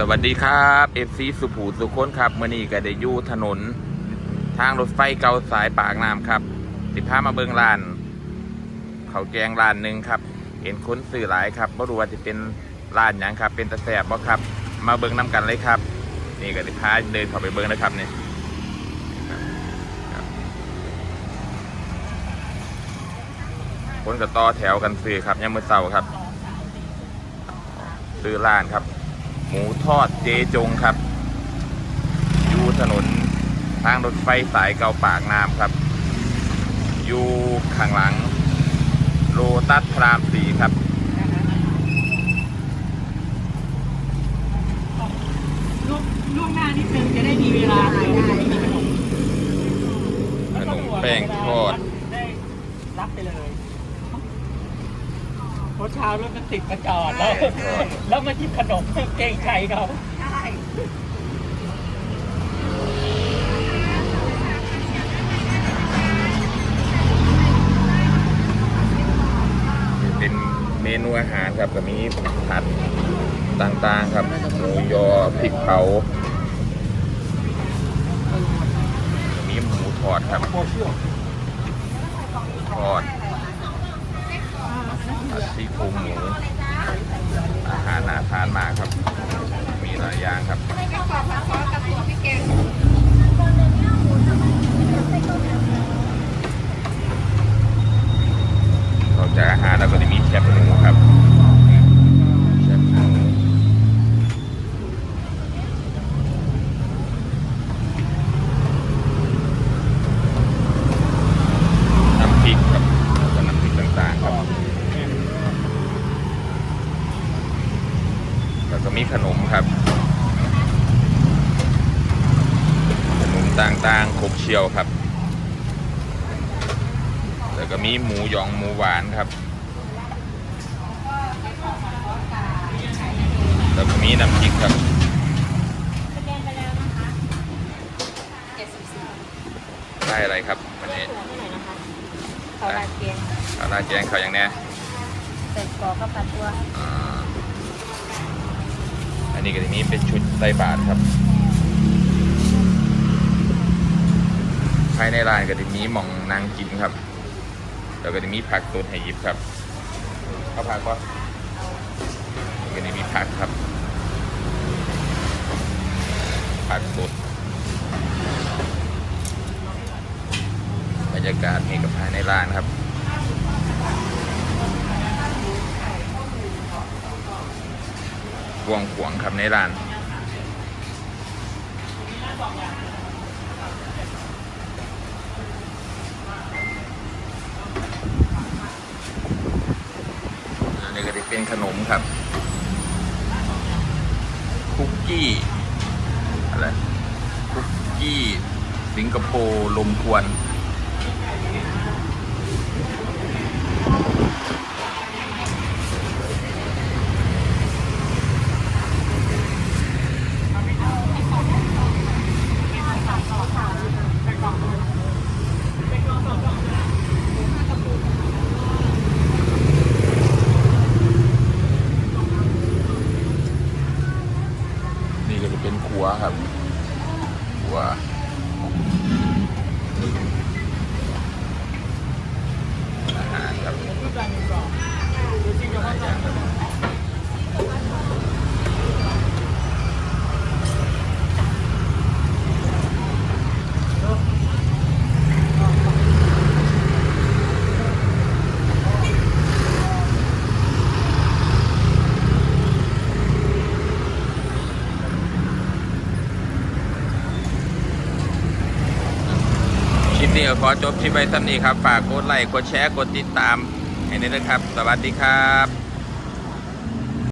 สวัสดีครับเอฟซีสุภูสุคนครับเมื่อนี้ก็ได้อยู่ถนน ทางรถไฟเก่าสายปากน้ำครับ สิพามาเบิงร้าน เขาแกงร้านหนึ่งครับ เห็นคนสื่อหลายครับไม่รู้ว่าจะเป็นร้านหยังครับ เป็นตะแสบบ่ครับ มาเบิงน้กันเลยครับ นี่ก็สิพาเดินเข้าไปเบิงนะครับเนี่ครับคนก็ต่อแถวกันซื้อครับยังมือเสาครับ ซื้อร้านครับ หมูทอดเจจงครับ อยู่ถนนทางรถไฟสายเก่าปากน้ำครับ อยู่ข้างหลัง โลตัสพรามสีครับล่วงล่วงหน้านิดนึงจะได้มีเวลาได้ได้ขนมแป้งทอด ได้รับไปเลยเพราะเช้ารถมันติดมาจอดแล้วแล้วมาหยิบขนมเกรงใจเขาเป็นเมนูอาหารครับก็มีผัดต่างๆครับหมูยอพริกเผามีหมูทอดครับทอดผัดซี่โครงหมู อาหารน่าทานมากครับ มีหลางครับนอกจากอาหารแล้วก็จะมีแคบหมูครับแคบหมูน้ำพริกครับแล้วก็น้ำพริกต่างๆครับ แล้วก็มีขนมครับ ขนม ต่างๆครบเชียวครับแล้วก็มีหมูหยองหมูหวานครับแล้วก็มีน้ำพริกครับสแกนไปแล้วนะคะ74ได้อะไรครับวันนี้เท่าไหร่นะคะเขาลาเกียงข้าวราดแกงเขาวอย่างแน่ใส่กรอกข้าวผัดตัวอ่าอันนี้ก็จะมีเป็นชุดใส่บาทครับ ภายในร้านก็จะมีหม่องนางกินครับ แล้วก็จะมีผักสดให้ยิบครับข้าผักก็ก็จะมีผักครับ ผักสดบรรยากาศนี่กับภายในร้านครับกวางขวางครับในร้าน อันนี้ก็จะ เป็นขนมครับ คุกกี้ อะไร คุกกี้ สิงคโปร์ลมควน เป็นขัวครับขัวอาหารครับหลายอย่างครับ คลิปนี้ขอจบคลิปไว้สักนี้ครับ ฝากกดไลค์ กดแชร์ กดติดตามให้ด้วยนะครับ สวัสดีครับ